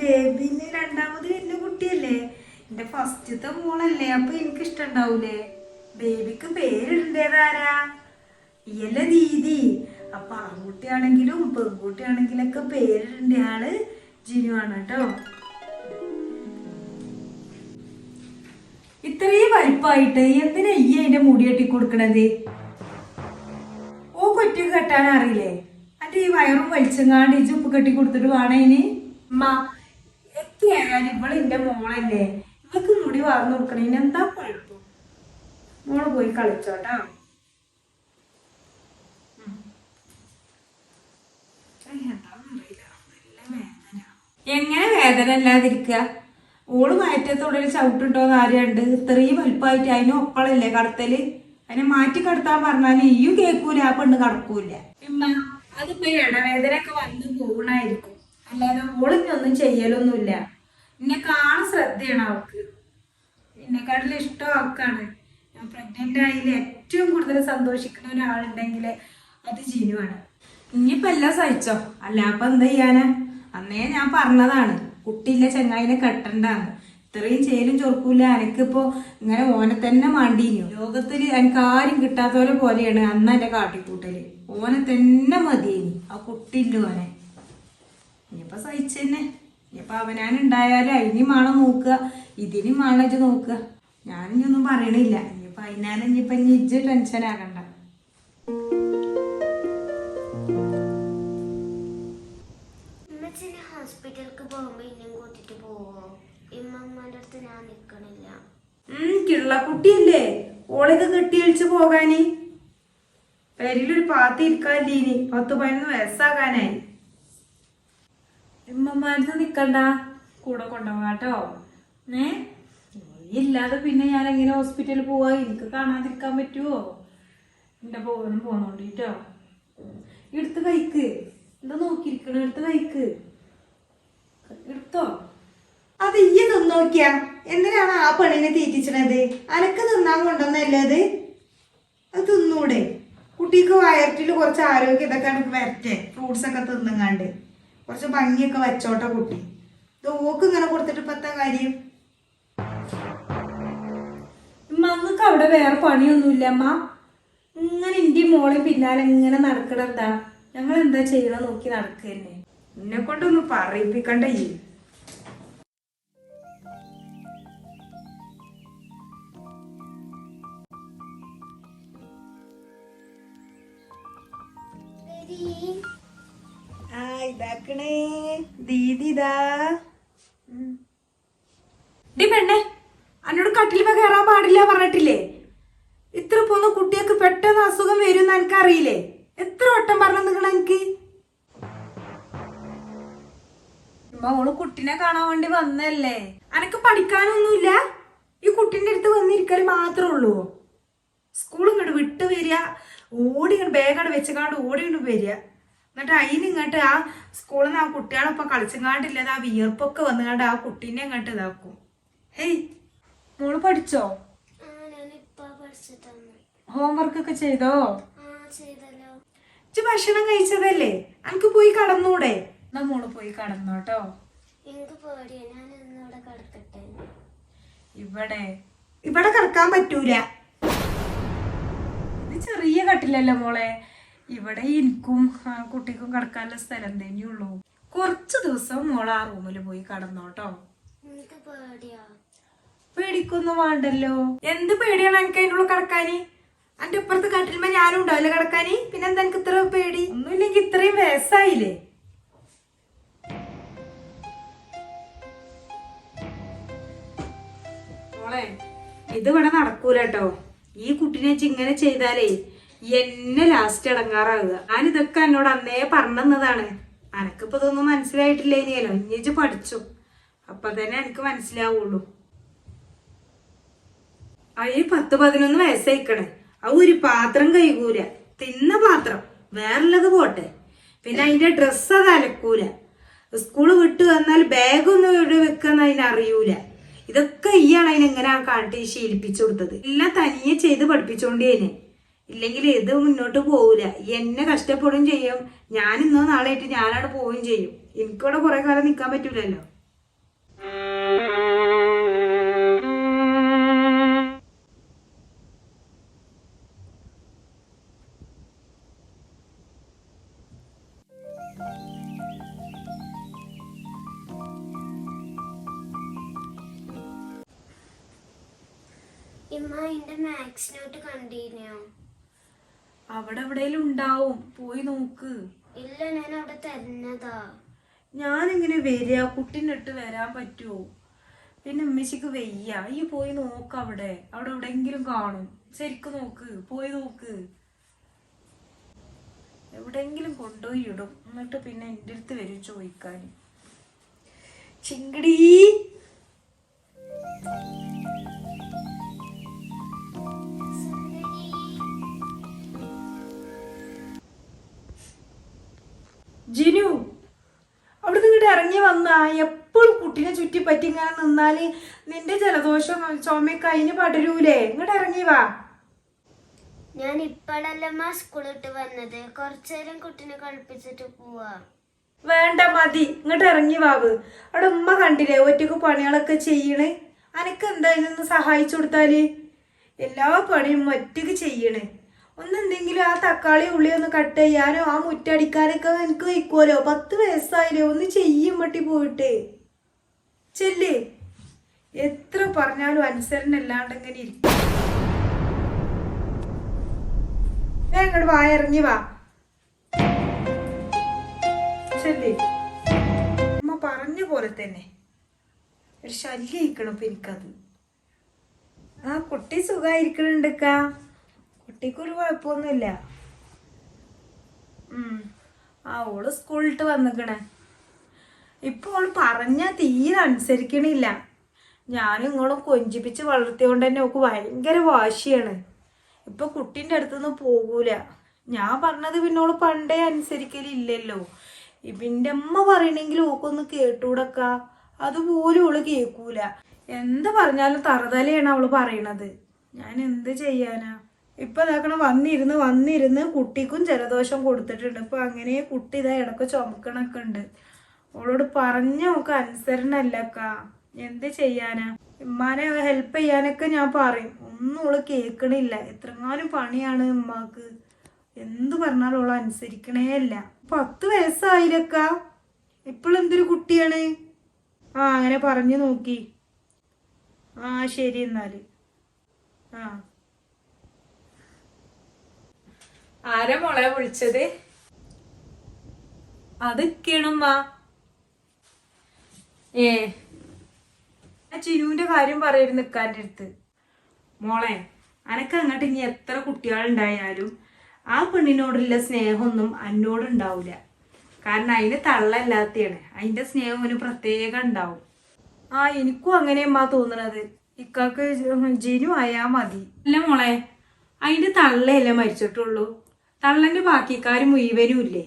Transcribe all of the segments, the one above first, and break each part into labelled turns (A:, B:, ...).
A: ബേബിന് രണ്ടാമത് വരുന്ന കുട്ടിയല്ലേ? എന്റെ ഫസ്റ്റത്തെ മോളല്ലേ? അപ്പൊ എനിക്ക് ഇഷ്ടണ്ടാവൂലേ ബേബിക്ക് പേരിടേതാരാ ഇയല്ല ദീദി അപ്പൊ ആൺകുട്ടിയാണെങ്കിലും പെൺകുട്ടിയാണെങ്കിലൊക്കെ പേരിടേണ്ട ആൾ ജിനുവാണ് കേട്ടോ. ഇത്രയും വലിപ്പായിട്ട് എന്തിനാ ഈ അതിന്റെ മുടി കെട്ടി കൊടുക്കണത് ഓ കൊറ്റി കെട്ടാൻ അറിയില്ലേ? അന്റെ ഈ വയറും വലിച്ചെങ്ങാണ്ട് ഈ ഉപ്പ് കെട്ടി കൊടുത്തിട്ട് ഇനി അമ്മ എത്തിയായാലും ഇവൾ എന്റെ മോളല്ലേ. ഇവക്ക് മുടി വാർന്നു കൊടുക്കണേന് എന്താ കുഴപ്പം? മോൾ പോയി കളിച്ചോട്ടാ. എങ്ങനെ വേദന ഇല്ലാതിരിക്കുക ഓൾ മാറ്റത്തോടെ ചവിട്ടുണ്ടോന്ന് ആരെയുണ്ട്? ഇത്രയും വലുപ്പമായിട്ട് അതിന് ഒപ്പളല്ലേ കടത്തൽ? അതിനെ മാറ്റി കടത്താൻ പറഞ്ഞാൽ ഈയും കേൾക്കൂല ആ പെണ്ണ് കടക്കൂല. ഇമ്മ ഇടവേദന ഒക്കെ വന്ന് പോകണായിരിക്കും അല്ലാതെ ഓളിഞ്ഞൊന്നും ചെയ്യലൊന്നുമില്ല. എന്നെ കാണാൻ ശ്രദ്ധയാണ് അവൾക്ക്. എന്നെക്കാട്ടിൽ ഇഷ്ടം അവൾക്കാണ്. ഞാൻ പ്രഗ്നന്റ് ആയതിൽ ഏറ്റവും കൂടുതൽ സന്തോഷിക്കുന്ന ഒരാളുണ്ടെങ്കിൽ അത് ജീനുവാണ്. ഇനിയിപ്പോൾ എല്ലാം സഹിച്ചോ? അല്ല അപ്പം എന്താ ചെയ്യാനാ? അന്നേ ഞാൻ പറഞ്ഞതാണ്. കുട്ടിയില്ല ചെങ്ങായിനെ കെട്ടണ്ടാന്ന്. ഇത്രയും ചേലും ചൊറുക്കൂല എനിക്കിപ്പോ ഇങ്ങനെ ഓനെ തന്നെ മാണ്ടീനു. ലോകത്തിൽ എനിക്ക് ആരും കിട്ടാത്തവരെ പോലെയാണ് അന്ന് എന്റെ കാട്ടിക്കൂട്ടൽ. ഓനെ തന്നെ മതിയേനി. ആ കുട്ടിയില്ല ഓനെ. ഇനിയിപ്പൊ സഹിച്ചെന്നെ. ഇനിയിപ്പൊ അവനാൻ ഉണ്ടായാലും അതിനും വേണം നോക്കുക. ഇതിനും വേണം നോക്കുക. നോക്കുക ഒന്നും പറയണില്ല. ഇനിയിപ്പൊ അതിനാലും ഇനിയിപ്പൊ ഇനി ഇജ്ജ് ടെൻഷൻ ആകണ്ട.
B: ഹോസ്പിറ്റലിലേക്ക് പോകുമ്പോ ഇനിയും കൂട്ടിട്ട് പോവോ? ഇമ്മമ്മന്റെ അടുത്ത് ഞാൻ നിക്കണില്ല.
A: ഉം കിള്ളക്കുട്ടിയല്ലേ ഓളിത് കെട്ടിയഴിച്ച് പോകാന്. പെരിലൊരു പാത്തി ഇരിക്കാനില്ലേനി പത്ത് പതിനൊന്ന് വയസ്സാകാനായി. ഇമ്മമാരത് നിക്കണ്ട? കൂടെ കൊണ്ടുപോകാട്ടോ. ഏ? ഇല്ലാതെ പിന്നെ ഞാൻ എങ്ങനെ ഹോസ്പിറ്റലിൽ പോവാ? എനിക്ക് കാണാതിരിക്കാൻ പറ്റുമോ എന്റെ പോകാനും പോന്നോണ്ടിട്ടോ. എടുത്ത് കഴിക്ക് എന്താ നോക്കിയിരിക്കണ? എടുത്ത് കഴിക്ക് എടുത്തോ? അത് ഈ നിന്നോക്കിയ? എന്തിനാണ് ആ പെണ്ണിനെ തീറ്റിച്ചണത്? അനക്ക് നിന്നാൻ കൊണ്ടുവന്നല്ലേ അത്? അത് തിന്നൂടെ. കുട്ടിക്ക് വയറ്റിൽ കുറച്ച് ആരോഗ്യം ഇതൊക്കെ വരട്ടെ. ഫ്രൂട്ട്സ് ഒക്കെ തിന്നുങ്ങാണ്ട്. കുറച്ച് ഭംഗിയൊക്കെ വെച്ചോട്ടെ കുട്ടി. ഇത് ഓക്ക് ഇങ്ങനെ കൊടുത്തിട്ട് ഇപ്പത്തെ കാര്യം? അമ്മയ്ക്ക് അവിടെ വേറെ പണിയൊന്നുമില്ല അമ്മ ഇങ്ങനെ എന്റെ മോളെ പിന്നാലെ ഇങ്ങനെ നടക്കണെന്താ ഞങ്ങൾ എന്താ ചെയ്യണ നോക്കി നടക്കുക തന്നെ എന്നെ കൊണ്ടൊന്ന് പറയിപ്പിക്കണ്ട ഈ. ആ ഇതാക്കണേ. ഡി എന്നോട് കട്ടിലിപ്പ കയറാൻ പാടില്ല പറഞ്ഞിട്ടില്ലേ? ഇത്ര പോന്ന കുട്ടിയൊക്കെ പെട്ടെന്ന് അസുഖം വരും എന്ന് എനിക്കറിയില്ലേ? എത്ര വട്ടം പറഞ്ഞു നിങ്ങൾ എനിക്ക്? മോൾ കുട്ടിനെ കാണാൻ വേണ്ടി വന്നല്ലേ അനക്ക് പഠിക്കാനൊന്നുമില്ല? ഈ കുട്ടിന്റെ അടുത്ത് വന്നിരിക്കൽ മാത്രമേ ഉള്ളൂ. സ്കൂൾ ഇങ്ങോട്ട് വിട്ട് വരിക ഓടി ഇങ്ങോട്ട് ബാഗാണ് വെച്ചങ്ങാണ്ട് ഓടി വരിക. എന്നിട്ട് അതിന് ഇങ്ങോട്ട് ആ സ്കൂളിൽ നിന്ന് ആ കുട്ടികളൊപ്പം കളിച്ചങ്ങാണ്ടില്ലത് ആ വിയർപ്പൊക്കെ വന്നുകൊണ്ട് ആ കുട്ടീനെ ഇങ്ങോട്ട് ഇതാക്കും. ഹേയ് മോൾ പഠിച്ചോ? ഹോംവർക്ക് ഒക്കെ ചെയ്തോ? ഇജ്ജ് ഭക്ഷണം കഴിച്ചതല്ലേ? എനിക്ക് പോയി കടന്നൂടെ? എന്നാ മോൾ പോയി കടന്നോട്ടോ ഇവിടെ ഇവിടെ? കിടക്കാൻ പറ്റൂല. ചെറിയ കട്ടിലല്ലേ മോളെ? ഇവിടെ എനിക്കും കുട്ടിക്കും കിടക്കാനുള്ള സ്ഥലം തന്നെയുള്ളൂ കുറച്ച് ദിവസം മോൾ ആ റൂമിൽ പോയി കടന്നോട്ടോ പേടിക്കൊന്നും വേണ്ടല്ലോ. എന്ത് പേടിയാണ് എനിക്ക് അതിന്റെ ഉള്ളിൽ കിടക്കാന്? എന്റെ ഇപ്പുറത്ത് കട്ടിലുമ്പോ ഞാനും ഉണ്ടാവില്ല കിടക്കാന്. പിന്നെ എന്താ എനിക്ക് ഇത്ര പേടി? ഒന്നുമില്ലെങ്കിൽ ഇത്രയും വയസ്സായില്ലേ? മോളെ ഇത് ഇവിടെ നടക്കൂല കേട്ടോ ഈ കുട്ടിനെ വെച്ച് ഇങ്ങനെ ചെയ്താലേ എന്നെ ലാസ്റ്റ് അടങ്ങാറാവുക ഞാൻ ഇതൊക്കെ എന്നോട് അന്നേ പറഞ്ഞതാണ് അനക്കിപ്പോ ഇതൊന്നും മനസ്സിലായിട്ടില്ല ഇനിയല്ലോ. ഇനിച്ച് പഠിച്ചു. അപ്പൊ തന്നെ എനിക്ക് മനസ്സിലാവുള്ളൂ. അയ്യ പത്ത് പതിനൊന്ന് വയസ്സായിക്കണേ. ആ ഒരു പാത്രം കൈകൂല തിന്ന പാത്രം. വേറുള്ളത് പോട്ടെ. പിന്നെ അതിന്റെ ഡ്രസ്സ് അത് അലക്കൂല. സ്കൂൾ വിട്ട് വന്നാൽ ബാഗൊന്നും എവിടെ വെക്കാന്ന് അതിനറിയൂല ഇതൊക്കെ ഈയാണ് അതിന് എങ്ങനെ കാട്ടി ശീലിപ്പിച്ചു കൊടുത്തത്? എല്ലാം തനിയെ ചെയ്ത് പഠിപ്പിച്ചോണ്ടേനെ ഇല്ലെങ്കിൽ ഇത് മുന്നോട്ട് പോവില്ല എന്നെ കഷ്ടപ്പെടുകയും ചെയ്യും. ഞാൻ ഇന്നോ നാളെയിട്ട് ഞാനവിടെ പോവുകയും ചെയ്യും. എനിക്കവിടെ കുറെ കാലം നിൽക്കാൻ പറ്റൂലല്ലോ.
B: ഇമ്മ എന്റെ മാത്സ് നോട്ട് കണ്ടിന്യൂ
A: അവിടെ എവിടെയെങ്കിലും ഉണ്ടാവും പോയി നോക്ക്.
B: ഇല്ല ഞാൻ അവിടെ തരുന്നതാ.
A: ഞാനിങ്ങനെ വരിക. കുട്ടിനിട്ട് വരാൻ പറ്റുമോ പിന്നെ ഉമ്മച്ചിക്ക് വയ്യ. ഈ പോയി നോക്ക് അവിടെ. അവിടെ എവിടെയെങ്കിലും കാണും. ശരിക്കും നോക്ക്. പോയി നോക്ക്. എവിടെങ്കിലും കൊണ്ടുപോയി ഇടും. എന്നിട്ട് പിന്നെ എന്റെ അടുത്ത് വരും ചോദിക്കാൻ. ചിങ്കടി! വന്നാ? എപ്പോഴും കുട്ടീനെ ചുറ്റി പറ്റി ഇങ്ങനെ നിന്നാൽ നിന്റെ ജലദോഷം ചുമയൊക്കെ അതിന് പടരൂലേ? ഇങ്ങോട്ട് ഇറങ്ങി വാ.
B: ഞാൻ ഇപ്പോഴല്ലമ്മ സ്കൂളിട്ട് വന്നത്. കുറച്ചേരം കുട്ടീനെ കളിപ്പിച്ചിട്ട് പോവാ.
A: വേണ്ട മതി. ഇങ്ങോട്ട് ഇറങ്ങി വാവ് അവിടെ ഉമ്മ കണ്ടില്ലേ ഒറ്റയ്ക്ക് പണികളൊക്കെ ചെയ്യണേ? അനക്ക് എന്താ ഇതിനൊന്ന് സഹായിച്ചു കൊടുത്താൽ? എല്ലാ പണിയും ഒറ്റയ്ക്ക് ചെയ്യണ്. ഒന്ന് എന്തെങ്കിലും ആ തക്കാളി ഉള്ളി ഒന്ന് കട്ട് ചെയ്യാനോ ആ മുറ്റടിക്കാനൊക്കെ എനിക്ക് വയ്ക്കുമല്ലോ പത്ത് വയസ്സായില്ലേ ഒന്ന് ചെയ്യും മട്ടി പോയിട്ട്. ചെല്ലേ. എത്ര പറഞ്ഞാലും അനുസരണ ഇരിക്കും. ഇങ്ങോട്ട് വാ ഇറങ്ങി വാ. ചെല്ലേ. അമ്മ പറഞ്ഞ പോലെ തന്നെ. ഒരു ശല്യം ഇരിക്കണം ഇപ്പൊ എനിക്കത്. ആ കുട്ടി സുഖായിരിക്കണുണ്ടക്കാ. കുട്ടിക്കൊരു കുഴപ്പമൊന്നുമില്ല. ആ ഓൾ സ്കൂളിട്ട് വന്നിക്കണേ. ഇപ്പൊ ഓൾ പറഞ്ഞാൽ തീരെ അനുസരിക്കണില്ല. ഞാനും ഇങ്ങളും കൊഞ്ചിപ്പിച്ച് വളർത്തിയോണ്ട് തന്നെ ഓക്ക് ഭയങ്കര വാശിയാണ്. ഇപ്പൊ കുട്ടീന്റെ അടുത്തുനിന്ന് പോകൂല. ഞാൻ പറഞ്ഞത് പിന്നെ ഓൾ പണ്ടേ അനുസരിക്കലില്ലല്ലോ. ഇപ്പിന്റെ അമ്മ പറയണെങ്കിൽ ഓക്കൊന്ന് കേട്ടൂടക്ക. അതുപോലും ഓൾ കേൾക്കൂല എന്ത് പറഞ്ഞാലും തറുതലയാണ് അവൾ പറയണത്. ഞാൻ എന്ത് ചെയ്യാനാ? ഇപ്പൊ ഇതാക്കണം വന്നിരുന്ന് വന്നിരുന്ന് കുട്ടിക്കും ജലദോഷം കൊടുത്തിട്ടുണ്ട്. ഇപ്പൊ അങ്ങനെ കുട്ടി ഇതാ ഇടയ്ക്ക് ചുമക്കണൊക്കെ ഉണ്ട്. ഓളോട് പറഞ്ഞ നമുക്ക് അനുസരണല്ലക്ക എന്ത് ചെയ്യാനാ? ഉമ്മാനെ ഹെൽപ്പ് ചെയ്യാനൊക്കെ ഞാൻ പറയും. ഒന്നും ഓൾ കേൾക്കണില്ല എത്രങ്ങാനും പണിയാണ് ഉമ്മാക്ക് എന്ത് പറഞ്ഞാലും ഓൾ അനുസരിക്കണേ അല്ല പത്ത് വയസ്സായില്ലക്ക ഇപ്പോഴെന്തൊരു കുട്ടിയാണ്? ആ അങ്ങനെ പറഞ്ഞു നോക്കി. ആ ശരി എന്നാൽ. ആ. ആരാ മോളെ വിളിച്ചത്? അതൊക്കെയാണമ്മ ഏ. ആ ചിനുവിന്റെ കാര്യം പറയായിരുന്നു നിക്കാന്റെ അടുത്ത്. മോളെ അനക്ക് അങ്ങോട്ട് ഇനി എത്ര കുട്ടികളുണ്ടായാലും ആ പെണ്ണിനോടുള്ള സ്നേഹമൊന്നും അന്നോട് ഉണ്ടാവില്ല കാരണം അതിന് തള്ളല്ലാത്തയാണ്. അതിന്റെ സ്നേഹം ഒരു പ്രത്യേകം ഉണ്ടാവും. ആ എനിക്കും അങ്ങനെയമ്മാ തോന്നണത്. ഇക്കാക്ക് ജിനു ആയാ മതി. അല്ല മോളെ അതിന്റെ തള്ളയല്ലേ മരിച്ചിട്ടുള്ളൂ. തള്ളന്റെ ബാക്കിക്കാർ മുഴുവനും ഇല്ലേ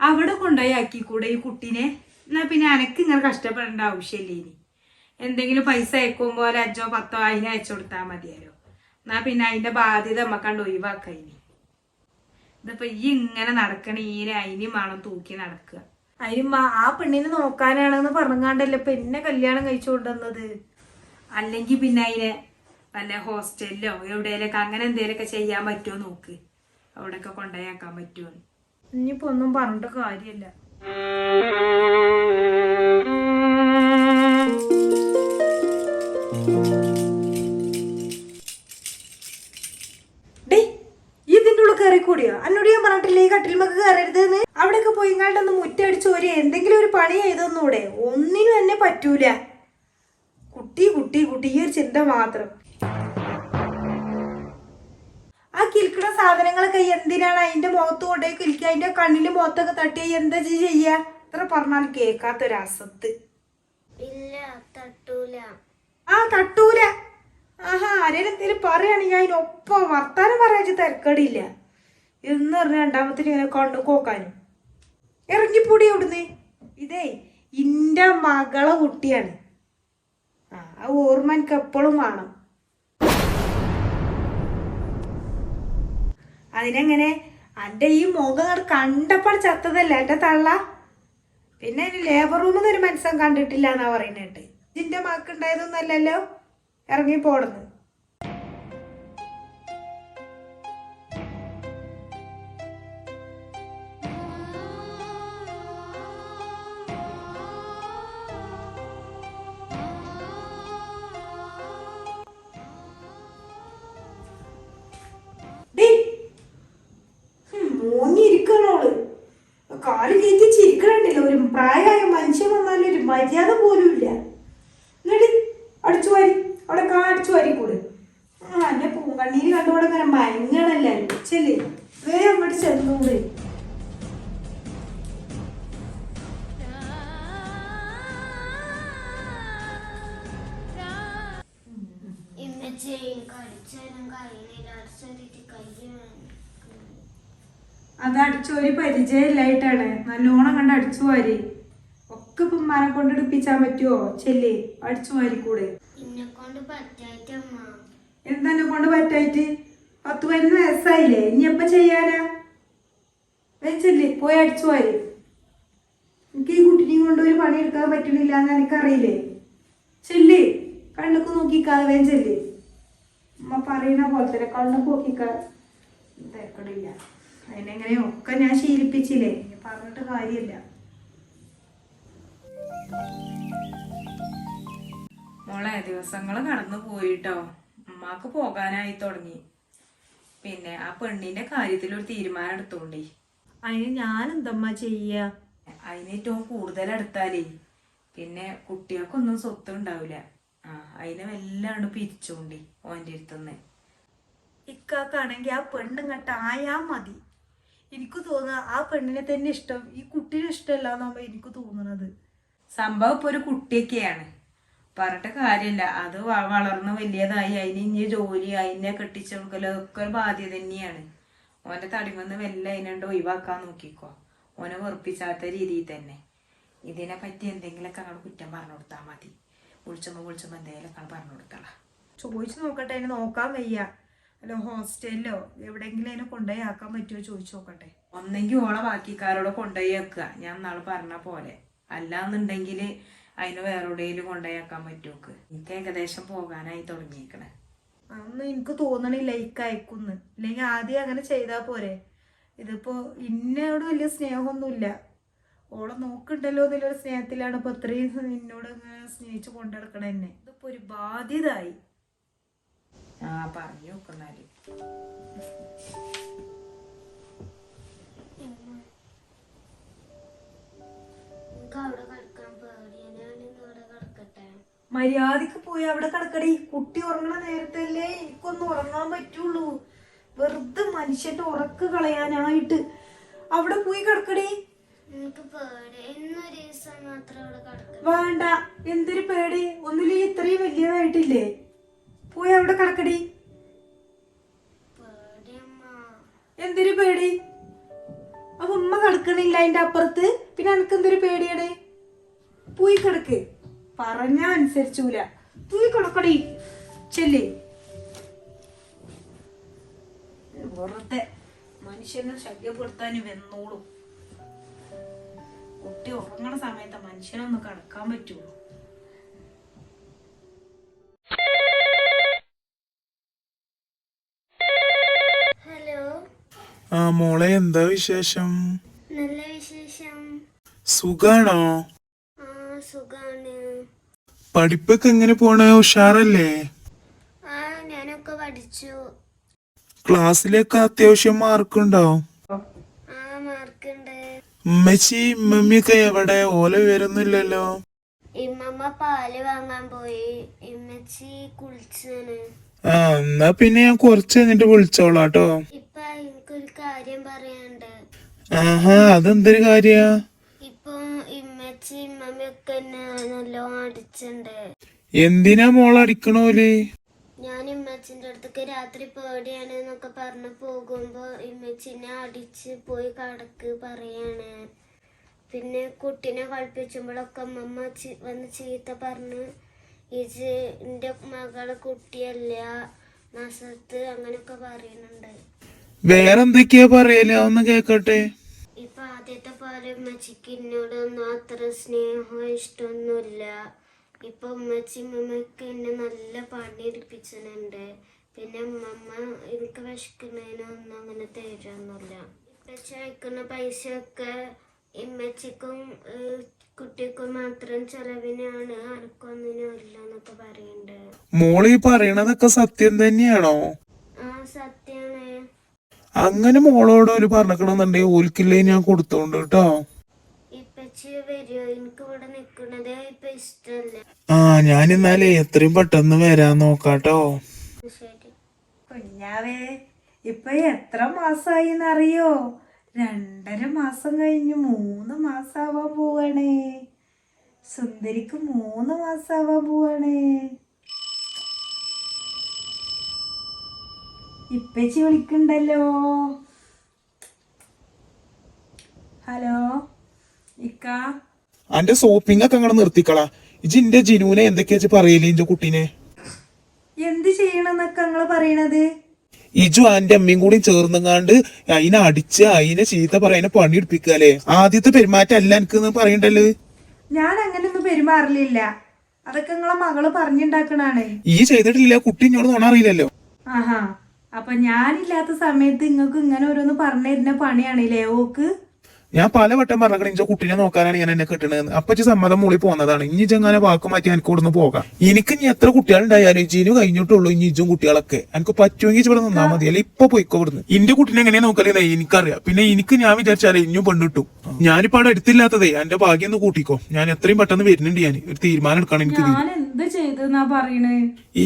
A: അവിടെ കൊണ്ടുപോയി ആക്കിക്കൂടെ ഈ കുട്ടീനെ? എന്നാ പിന്നെ അനക്ക് ഇങ്ങനെ കഷ്ടപ്പെടേണ്ട ആവശ്യമില്ലേ ഇനി? എന്തെങ്കിലും പൈസ അയക്കുമ്പോൾ ഒരു അഞ്ചോ പത്തോ അതിന് അയച്ചു കൊടുത്താൽ മതിയല്ലോ. എന്നാ പിന്നെ അതിന്റെ ബാധ്യത നമ്മക്കണ്ട് ഒഴിവാക്കാം ഇനി. ഇതിപ്പോ ഈ ഇങ്ങനെ നടക്കണ ഈനെ അതിനും വേണം തൂക്കി നടക്കുക. അതിനും ആ പെണ്ണിനെ നോക്കാനാണെന്ന് പറഞ്ഞാണ്ടല്ലേ ഇപ്പൊ എന്നെ കല്യാണം കഴിച്ചു കൊണ്ടുവന്നത്? അല്ലെങ്കിൽ പിന്നെ അതിനെ വല്ല ഹോസ്റ്റലിലോ എവിടെയൊക്കെ അങ്ങനെ എന്തെങ്കിലുമൊക്കെ ചെയ്യാൻ പറ്റുമോ നോക്ക്. അവിടെയൊക്കെ കൊണ്ടുപോയാക്കാൻ പറ്റുമോ ഇനിയിപ്പോ ഒന്നും പറഞ്ഞിട്ട് കാര്യമില്ല. കൂടിയോ ഞാൻ പറഞ്ഞിട്ടില്ലേ ഈ കട്ടിൽമക്ക് കയറരുതെന്ന് അവിടെയൊക്കെ പോയി ഇങ്ങാണ്ടൊന്ന് മുറ്റടിച്ച് ഒരു എന്തെങ്കിലും ഒരു പണി ചെയ്തൊന്നൂടെ? ഒന്നിനും എന്നെ പറ്റൂല. കുട്ടി കുട്ടി കുട്ടി ഈ ഒരു ചിന്ത മാത്രം. സാധനങ്ങളൊക്കെ എന്തിനാണ് അതിന്റെ മുഖത്ത് കൊണ്ടേക്ക് ഇരിക്കുക അതിന്റെ കണ്ണിൽ മുഖത്തൊക്കെ തട്ടി എന്താ ചെയ്യ ചെയ്യാ? ഇത്ര പറഞ്ഞാൽ കേൾക്കാത്തൊരസത്ത്.
B: ഇല്ല തട്ടൂല.
A: ആ തട്ടൂല. ആഹാ ആരേലും എന്തേലും പറയുകയാണെങ്കിൽ അതിനൊപ്പം വർത്താനം പറയാച്ച് തിരക്കടില്ല. എന്ന് പറഞ്ഞ രണ്ടാമത്തിന് ഇങ്ങനെ കൊണ്ടു കോക്കാനും. ഇറങ്ങിപ്പൂടി അവിടുന്ന് ഇതേ ഇന്റെ മകളെ കുട്ടിയാണ്. ആ ആ ഓർമ്മ എനിക്ക് എപ്പോഴും വേണം. അതിനെങ്ങനെ? എന്റെ ഈ മുഖം കണ്ടപ്പോൾ ചത്തതല്ല? എന്റെ തള്ള? പിന്നെ ലേബർ റൂമിൽ നിന്ന് ഒരു മനുഷ്യൻ കണ്ടിട്ടില്ല എന്നാ ഇതിന്റെ മക്കുണ്ടായതൊന്നല്ലല്ലോ ഇറങ്ങി പോടുന്നത് മര്യാദ പോലും ഇല്ല എന്നിട്ട് അടിച്ചു വാരി. അവിടെ കാ അടിച്ചു വാരി കൂടെ. ആ എന്നെ പൂങ്കണ്ണീര് കണ്ടുകൂടെ ഇങ്ങനെ മയങ്ങണല്ലേ ചെല്ലേ വേറെ അങ്ങോട്ട് ചെന്നൂടെ അത് അടിച്ചോരി പരിചയം പരിചയമില്ലായിട്ടാണ്. നല്ലോണം കണ്ട് അടിച്ചു വാരി. ഒക്കെ ഇപ്പം മരം കൊണ്ട് എടുപ്പിച്ചാൻ പറ്റുമോ ചെല്ലേ അടിച്ചു മാരിക്കൂടെ എന്താ
B: എന്നെ കൊണ്ട്
A: പറ്റായിട്ട്? പത്ത് പതിനൊന്ന് വയസ്സായില്ലേ? ഇനി എപ്പ ചെയ്യാനാ? വെച്ചല്ലേ പോയി അടിച്ചു മാരി എനിക്ക് ഈ കുട്ടിനെയും കൊണ്ട് ഒരു പണി എടുക്കാൻ പറ്റണില്ല എന്ന് എനിക്കറിയില്ലേ? ചെല്ലേ കണ്ണൊക്കെ നോക്കിക്കാതെ വേഗം ചെല്ലേ. അമ്മ പറയുന്ന പോലെ തന്നെ കണ്ണൊക്കെ നോക്കിക്കാ തിരക്കടില്ല. അതിനെങ്ങനെയൊക്കെ ഞാൻ ശീലിപ്പിച്ചില്ലേ? ഇനി പറഞ്ഞിട്ട് കാര്യമില്ല. മോളെ ദിവസങ്ങൾ കടന്നു പോയിട്ടോ. ഉമ്മാക്ക് പോകാനായി തുടങ്ങി. പിന്നെ ആ പെണ്ണിന്റെ കാര്യത്തിൽ ഒരു തീരുമാനം എടുത്തോണ്ടി. അതിന് ഞാൻ എന്തമ്മ ചെയ്യ? അതിന് ഏറ്റവും കൂടുതൽ എടുത്താലേ പിന്നെ കുട്ടികൾക്കൊന്നും സ്വത്ത് ഉണ്ടാവില്ല ആ അതിനെ വല്ലാണ്ട് പിരിച്ചോണ്ടി ഓന്റെ അടുത്തുനിന്ന് ഇക്കാക്കാണെങ്കിൽ ആ പെണ്ണുങ്ങട്ട് ആയാ മതി. എനിക്ക് തോന്നുക ആ പെണ്ണിനെ തന്നെ ഇഷ്ടം ഈ കുട്ടീനെ ഇഷ്ടമല്ല എന്നാകുമ്പോ എനിക്ക് തോന്നുന്നത് സംഭവം ഇപ്പൊ ഒരു കുട്ടിയൊക്കെയാണ്. പറഞ്ഞിട്ട് കാര്യമില്ല. അത് വളർന്ന് വലിയതായി. അതിന് ഇനി ജോലി അതിനെ കെട്ടിച്ചു കൊടുക്കലോ ഒക്കെ ഒരു ബാധ്യത തന്നെയാണ്. ഓന്റെ തടിമന്ന് വല്ല അതിനുണ്ട് ഒഴിവാക്കാൻ നോക്കിക്കോ. ഓനെ വെറുപ്പിച്ചാത്ത രീതിയിൽ തന്നെ. ഇതിനെ പറ്റി എന്തെങ്കിലുമൊക്കെ അങ്ങോട്ട് കുറ്റം പറഞ്ഞു കൊടുത്താൽ മതി. വിളിച്ചുമ്പോ വിളിച്ചുമ്പോ എന്തെങ്കിലുമൊക്കെ പറഞ്ഞു കൊടുത്തളാ. ചോദിച്ചു നോക്കട്ടെ അതിന് നോക്കാൻ വയ്യ. അല്ല ഹോസ്റ്റലിലോ എവിടെയെങ്കിലും അതിനെ കൊണ്ടുപോയി ആക്കാൻ പറ്റുമോ ചോദിച്ചു നോക്കട്ടെ. ഒന്നെങ്കിൽ ഓളെ ബാക്കിക്കാരോട് കൊണ്ടുപോയി വെക്കുക. ഞാൻ നാളെ പറഞ്ഞ പോലെ. അല്ലാന്നുണ്ടെങ്കിൽ അതിന് വേറെ എവിടെയെങ്കിലും കൊണ്ടുപോയി ആക്കാൻ പറ്റുമോക്ക് എനിക്ക് ഏകദേശം പോകാനായി തുടങ്ങിയേക്കണേ. അന്ന് എനിക്ക് തോന്നണില്ല ലൈക്ക് അയക്കുന്നു ഇല്ലെങ്കിൽ ആദ്യം അങ്ങനെ ചെയ്താൽ പോരെ. ഇതിപ്പോ ഇന്നോട് വലിയ സ്നേഹമൊന്നുമില്ല. ഓളെ നോക്കണ്ടല്ലോ എന്നുള്ളൊരു സ്നേഹത്തിലാണ് ഇപ്പൊ ഇത്രയും നിന്നോട് ഇങ്ങനെ സ്നേഹിച്ച് കൊണ്ടുനടക്കണ എന്നെ. ഇതിപ്പോ ഒരു ബാധ്യതായി. ആ പറഞ്ഞു
B: നോക്കുന്നാൽ
A: മര്യാദയ്ക്ക് പോയി അവിടെ കിടക്കടി. കുട്ടി ഉറങ്ങണ നേരത്തല്ലേ എനിക്കൊന്ന് ഉറങ്ങാൻ പറ്റുള്ളൂ. വെറുതെ മനുഷ്യന്റെ ഉറക്ക് കളയാനായിട്ട് അവിടെ പോയി കിടക്കടി. വേണ്ട. എന്തൊരു പേടി. ഒന്നിലും ഇത്രയും വലിയതായിട്ടില്ലേ. പോയി അവിടെ കിടക്കടി. എന്തൊരു പേടി. അപ്പൊ ഉമ്മ കിടക്കണില്ല അതിന്റെ അപ്പുറത്ത്. പിന്നെ എനക്ക് എന്തൊരു പേടിയാണ്? പോയി കിടക്ക്. പറഞ്ഞ അനുസരിച്ചൂല. പോയി കിടക്കടി. ചെല്ലേ. വെറുതെ മനുഷ്യനെ ശല്യപ്പെടുത്താൻ വന്നോളും. കുട്ടി ഉറങ്ങണ സമയത്ത് മനുഷ്യനൊന്ന് കിടക്കാൻ പറ്റുള്ളൂ
C: ആ മോളെ എന്താ വിശേഷം?
B: നല്ല വിശേഷം.
C: സുഖാണോ?
B: ആ സുഖാണ്.
C: പഠിപ്പൊക്കെ എങ്ങനെ പോണ? ഉഷാറല്ലേ?
B: ആ ഞാനൊക്കെ പഠിച്ചു.
C: ക്ലാസ്സിലൊക്കെ അത്യാവശ്യം മാർക്കുണ്ടോ?
B: ആ മാർക്കുണ്ട്.
C: ഉമ്മച്ചി ഇമ്മമ്മിയൊക്കെ എവിടെ? ഓല വരുന്നില്ലല്ലോ
B: ഇമ്മമ്മ പാൽ വാങ്ങാൻ പോയി. ഇമ്മച്ചി കുളിച്ചാണ്.
C: പിന്നെ ഞാൻ കുറച്ച് കഴിഞ്ഞിട്ട് വിളിച്ചോളാട്ടോ.
B: കേട്ടോ
C: ആഹാ അതെന്തൊരു കാര്യാ? എന്തിനാ മോളടിക്കണോൽ
B: ഞാൻ ഇമ്മച്ചിന്റെ അടുത്തേക്ക് രാത്രി പേടിയാണ് എന്നൊക്കെ പറഞ്ഞ് പോകുമ്പോ ഇമ്മച്ചിനെ അടിച്ച് പോയി കടക്ക് പറയാണ്. പിന്നെ കുട്ടീനെ കളിപ്പിച്ചുമ്പോഴൊക്കെ അമ്മമ്മ വന്ന് ചീത്ത പറഞ്ഞ് ഇത് എന്റെ മകളെ കുട്ടിയല്ല നസത്ത് അങ്ങനെയൊക്കെ പറയുന്നുണ്ട്.
C: വേറെന്തൊക്കെയാ പറയൽ? ഒന്ന് കേക്കട്ടെ.
B: ഇപ്പൊ ആദ്യത്തെ പോലെ ഉമ്മച്ചിക്ക് എന്നോടൊന്നും അത്ര സ്നേഹമോ ഇഷ്ടമൊന്നുമില്ല. ഇപ്പൊ ഉമ്മച്ചി ഉമ്മക്ക് എന്നെ നല്ല പണി എടുപ്പിച്ചിട്ടുണ്ട് പിന്നെ ഉമ്മമ്മ എനിക്ക് വിശക്കുന്നതിനൊന്നും അങ്ങനെ തരുന്നില്ല ചേക്കുന്ന പൈസ പൈസയൊക്കെ ഇമ്മച്ചിക്കും കുട്ടിക്കും മാത്രം ചെലവിനാണ് ആർക്കൊന്നിനും ഇല്ല എന്നൊക്കെ പറയുന്നുണ്ട്
C: മോളി പറയണതൊക്കെ സത്യം തന്നെയാണോ?
B: ആ സത്യാണ്.
C: അങ്ങനെ മോളോട് ഒരു പറഞ്ഞിക്കണമെന്നുണ്ടെങ്കിൽ ഓൽക്കില്ലേ ഞാൻ കൊടുത്തോണ്ട് കേട്ടോ
B: ഇപ്പച്ചി ഇമ്മച്ചി വരുമോ എനിക്ക് ഇവിടെ നിക്കണത് ഇപ്പൊ ഇഷ്ടല്ല.
C: ആ ഞാൻ എന്നാലേ എത്രയും പെട്ടെന്ന് വരാൻ നോക്കാട്ടോ.
B: ശരി.
A: കുഞ്ഞാവേ ഇപ്പൊ എത്ര മാസായി എന്നറിയോ രണ്ടര മാസം കഴിഞ്ഞ്. മൂന്ന് മാസാവാൻ പോവാണേ. സുന്ദരിക്ക് മൂന്ന് മാസാവാൻ പോവാണേ. ഇപ്പച്ചി വിളിക്കണ്ടല്ലോ? ഹലോ ഇക്ക.
C: അന്റെ സോപ്പിംഗ് ഒക്കെ അങ്ങനെ നിർത്തിക്കളാ. ഇജ് ഇന്റെ ജിനുവിനെ എന്തൊക്കെയാ പറയലേ ഇന്റെ കുട്ടീനെ?
A: എന്ത് ചെയ്യണമെന്നൊക്കെ നിങ്ങൾ പറയണത്?
C: ഇജു ആന്റെ അമ്മയും കൂടി ചേർന്നങ്ങാണ്ട് അതിനെ അടിച്ച് അതിനെ ചീത്ത പറയാനെ പണിയെടുപ്പിക്കാല്ലേ? ആദ്യത്തെ പെരുമാറ്റം അല്ല എനിക്ക് പറയണ്ടല്ലോ
A: ഞാൻ അങ്ങനെയൊന്നും പെരുമാറില്ല അതൊക്കെ നിങ്ങളെ മകൾ പറഞ്ഞുണ്ടാക്കണാണ്.
C: ഈ ചെയ്തിട്ടില്ല കുട്ടി ഇങ്ങോട്ട് നോണ അറിയില്ലല്ലോ.
A: ആഹാ. അപ്പൊ ഞാനില്ലാത്ത സമയത്ത് നിങ്ങൾക്ക് ഇങ്ങനെ ഓരോന്ന് പറഞ്ഞു തരുന്ന പണിയാണല്ലേ ഓക്ക്?
C: ഞാൻ പലവട്ടം പറഞ്ഞു ഇഞ്ചോ കുട്ടീനെ നോക്കാനാണ് ഞാൻ എന്നെ കിട്ടണത് അപ്പച്ചി സമ്മതം മൂളി പോന്നതാണ്. ഇനി ചെങ്ങനെ വാക്ക് മാറ്റി എനിക്ക് ഇവിടുന്ന് പോകാം. എനിക്ക് ഇനി എത്ര കുട്ടികളുണ്ടായാലും ഇജിനു കഴിഞ്ഞിട്ടുള്ളൂ ഇനി ഇജും കുട്ടികളൊക്കെ. എനിക്ക് പറ്റുമെങ്കിൽ ഇവിടെ നിന്നാ മതി. അല്ലെ ഇപ്പൊ പോയിക്കോ ഇവിടുന്ന്. ഇന്റെ കുട്ടീനെ എങ്ങനെയാ നോക്കലേ എനിക്കറിയാം. പിന്നെ എനിക്ക് ഞാൻ വിചാരിച്ചാലേ ഇനിയും പെണ്ണിട്ടു. ഞാനിപ്പോ അവിടെ എടുത്തില്ലാത്തതേ എന്റെ ഭാഗ്യം ഒന്ന് കൂട്ടിക്കോ. ഞാൻ എത്രയും പെട്ടെന്ന് വരുന്നുണ്ട് ഞാൻ ഒരു തീരുമാനം എടുക്കണം എനിക്ക്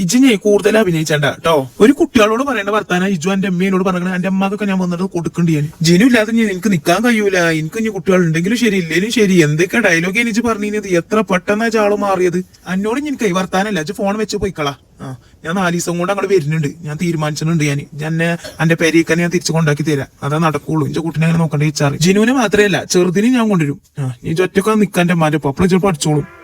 C: ഇജിനെ കൂടുതൽ അഭിനയിച്ചണ്ട കേട്ടോ ഒരു കുട്ടികളോട് പറയേണ്ട വർത്താന ഇജു എന്റെ അമ്മയോട് പറഞ്ഞു എന്റെ അമ്മക്കൊക്കെ ഞാൻ വന്നിട്ട് കൊടുക്കേണ്ടി ഞാൻ ജിനു ഇല്ലാതെ എനിക്ക് നിക്കാൻ കഴിയൂല. എനിക്ക് ഇനി കുട്ടികൾ ഉണ്ടെങ്കിലും ശരി. ഇല്ലെങ്കിലും ശരി എന്തൊക്കെ ഡയലോഗ് എനിക്ക് പറഞ്ഞത് എത്ര പെട്ടെന്നാ ചാൾ മാറിയത്? എന്നോട് കൈ വർത്താനല്ല അച്ഛൻ ഫോൺ വെച്ച് പോയിക്കളാ. ആ ഞാൻ നാല് ദിവസം കൊണ്ട് അങ്ങോട്ട് വരുന്നുണ്ട്. ഞാൻ തീരുമാനിച്ചിട്ടുണ്ട് ഞാൻ ഞാൻ എന്റെ പെരീക്കനെ ഞാൻ തിരിച്ചു കൊണ്ടാക്കി തരാം. അതാ നടക്കുള്ളൂ. എന്റെ കുട്ടിനെ അങ്ങനെ നോക്കണ്ട ഇച്ചാറ് ജിനുവിനെ മാത്രമല്ല ചെറുതിനെ ഞാൻ കൊണ്ടുവരും. ആ നീ ഒറ്റക്കൊക്കെ നിക്കാൻ മാറ്റം അപ്പോഴും പഠിച്ചോളും.